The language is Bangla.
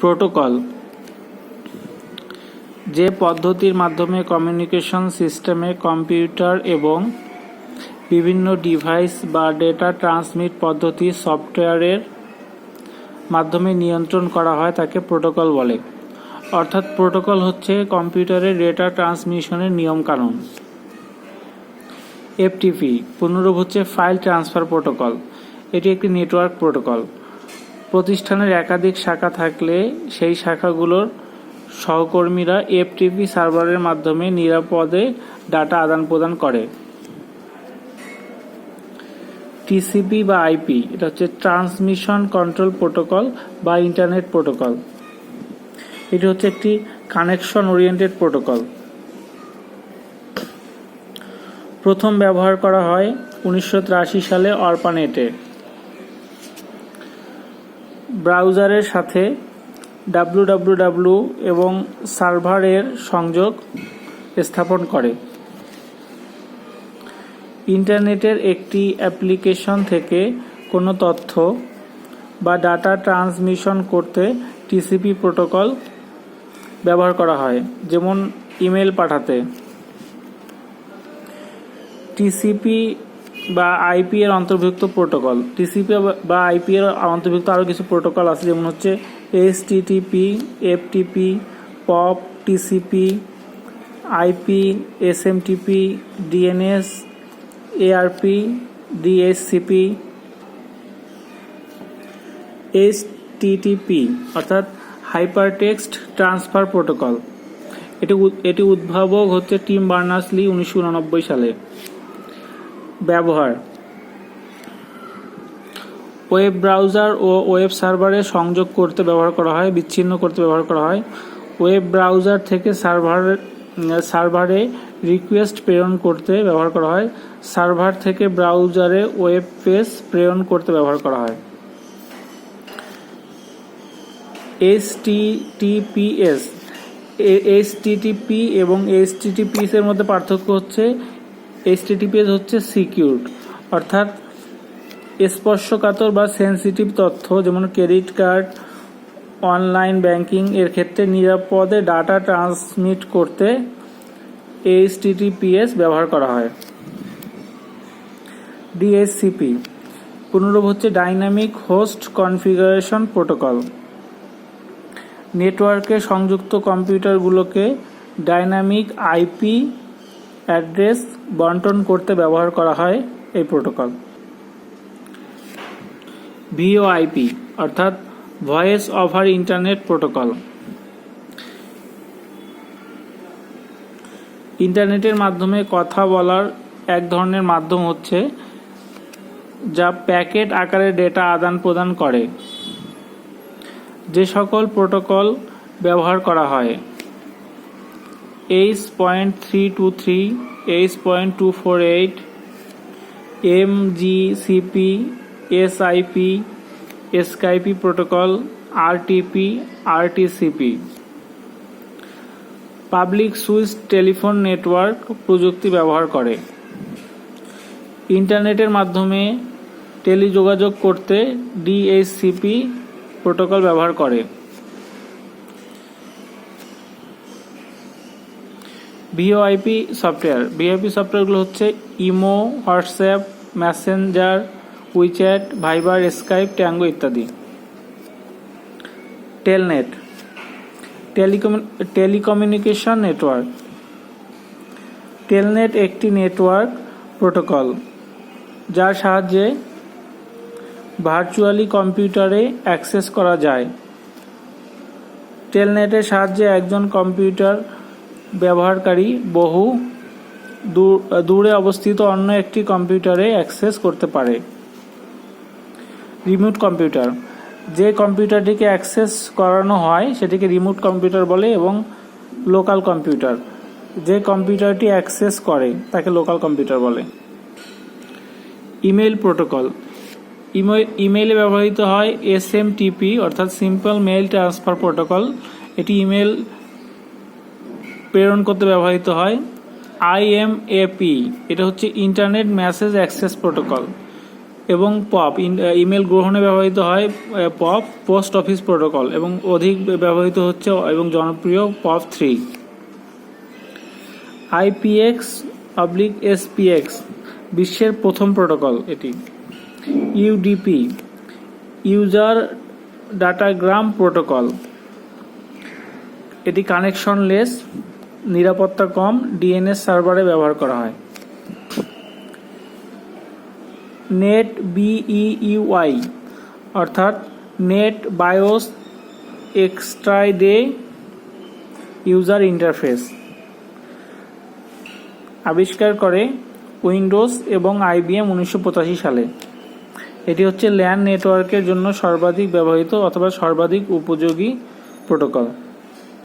প্রোটোকল যে পদ্ধতির মাধ্যমে কমিউনিকেশন সিস্টেমে কম্পিউটার এবং বিভিন্ন ডিভাইস বা ডেটা ট্রান্সমিট পদ্ধতি সফটওয়্যারের মাধ্যমে নিয়ন্ত্রণ করা হয় তাকে প্রোটোকল বলে। অর্থাৎ প্রোটোকল হচ্ছে কম্পিউটারের ডেটা ট্রান্সমিশনের নিয়মকানুন। এফটিপি পুনরূপ হচ্ছে ফাইল ট্রান্সফার প্রোটোকল এটি একটি নেটওয়ার্ক প্রোটোকল প্রতিষ্ঠানের একাধিক শাখা থাকলে সেই শাখাগুলোর সহকর্মীরা এফটিপি সার্ভারের মাধ্যমে নিরাপদে ডাটা আদান প্রদান করে। টিসিপি বা আইপি, এটা হচ্ছে ট্রান্সমিশন কন্ট্রোল প্রোটোকল বা ইন্টারনেট প্রোটোকল। এটি হচ্ছে একটি কানেকশন ওরিয়েন্টেড প্রোটোকল। প্রথম ব্যবহার করা হয় উনিশশো সালে অর্পানেটে। ব্রাউজারের সাথে ডাব্লু এবং সার্ভারের সংযোগ স্থাপন করে। ইন্টারনেটের একটি অ্যাপ্লিকেশন থেকে কোনো তথ্য বা ডাটা ট্রান্সমিশন করতে টিসিপি প্রোটোকল ব্যবহার করা হয়, যেমন ইমেল পাঠাতে। টিসিপি বা আইপি এর অন্তর্ভুক্ত প্রোটোকল টিসিপি বা আইপি এর অন্তর্ভুক্ত আরও কিছু প্রোটোকল আছে, যেমন হচ্ছে HTTP FTP POP TCP IP SMTP DNS ARP DSCP TTP অর্থাৎ হাইপারটেক্সট ট্রান্সফার প্রোটোকল এটি এটি উদ্ভাবক হচ্ছে টিম বার্নার্স লি উনিশশো উননব্বই সালে। ব্যবহার। ওয়েব ব্রাউজার ও ওয়েব সার্ভারে সংযোগ করতে ব্যবহার করা হয়, বিচ্ছিন্ন করতে ব্যবহার করা হয়। ওয়েব ব্রাউজার থেকে সার্ভার, সার্ভারে রিকোয়েস্ট প্রেরণ করতে ব্যবহার করা হয়। সার্ভার থেকে ব্রাউজারে ওয়েব পেজ প্রেরণ করতে ব্যবহার করা হয়। এইচটিটিপিএস এইচটিটিপি এবং এইচটিটিপিএস এর মধ্যে পার্থক্য হচ্ছে এইচটিটিপিএস হচ্ছে সিকিউরড অর্থাৎ স্পর্শকাতর বা সেনসিটিভ তথ্য, যেমন ক্রেডিট কার্ড অনলাইন ব্যাংকিং এর ক্ষেত্রে নিরাপদে ডাটা ট্রান্সমিট করতে এইচটিটিপিএস ব্যবহার করা হয়। ডিএসসিপি পুনরূপ হচ্ছে ডাইনামিক হোস্ট কনফিগারেশন প্রোটোকল নেটওয়ার্কে সংযুক্ত কম্পিউটারগুলোকে ডাইনামিক আইপি অ্যাড্রেস বন্টন করতে ব্যবহার করা হয় এই প্রোটোকল। ভিওআইপি অর্থাৎ ভয়েস ওভার ইন্টারনেট প্রোটোকল ইন্টারনেটের মাধ্যমে কথা বলার এক ধরনের মাধ্যম হচ্ছে যা প্যাকেট আকারে ডেটা আদান প্রদান করে। যে সকল প্রোটোকল ব্যবহার করা হয়। H point three two three H point two four eight M G CP SIP Skype protocol RTP RTCP public switch telephone network প্রযুক্তি ব্যবহার করে। ইন্টারনেটের মাধ্যমে টেলিযোগাযোগ করতে ডিএসসিপি প্রোটোকল ব্যবহার করে। ভিওআইপি সফটওয়্যার ভিওআইপি সফটওয়্যারগুলো হচ্ছে Imo, WhatsApp, Messenger, WeChat, Viber, Skype, Tango ইত্যাদি। টেলনেট। Telecommunication network. টেলনেট একটি নেটওয়ার্ক প্রোটোকল, যার সাহায্যে ভার্চুয়ালি কম্পিউটারে অ্যাক্সেস করা যায়। টেলনেটের সাহায্যে একজন কম্পিউটার ব্যবহারকারী বহু দূর- অবস্থিত অন্য একটি কম্পিউটারে অ্যাক্সেস করতে পারে। Remote computer. যে কম্পিউটারটিকে অ্যাক্সেস করানো হয়, সেটিকে রিমোট কম্পিউটার বলে এবং লোকাল কম্পিউটার। যে কম্পিউটারটি অ্যাক্সেস করে, তাকে লোকাল কম্পিউটার বলে। Email protocol. ইমেইলে ব্যবহৃত হয় এসএমটিপি অর্থাৎ সিম্পল মেইল ট্রান্সফার প্রোটোকল। এটি ইমেল প্রেরণ করতে ব্যবহৃত হয় আইএমএপি এটা হচ্ছে ইন্টারনেট মেসেজ অ্যাক্সেস প্রোটোকল এবং পপ ইমেল গ্রহণে ব্যবহৃত হয় পপ, পোস্ট অফিস প্রোটোকল, এবং অধিক ব্যবহৃত হচ্ছে এবং জনপ্রিয় POP three. IPX public SPX বিশ্বের প্রথম প্রোটোকল এটি। ইউডিপি ইউজার ডাটাগ্রাম প্রোটোকল এটি কানেকশনলেস নিরাপত্তা কম ডিএনএস সার্ভারে ব্যবহার করা হয়। নেট বিইউআই অর্থাৎ net bias extended user interface আবিষ্কার করে উইন্ডোজ এবং আইবিএম উনিশশো পঁচাশি সালে। এটি হচ্ছে ল্যান নেটওয়ার্কের জন্য সর্বাধিক ব্যবহৃত অথবা সর্বাধিক উপযোগী প্রোটোকল।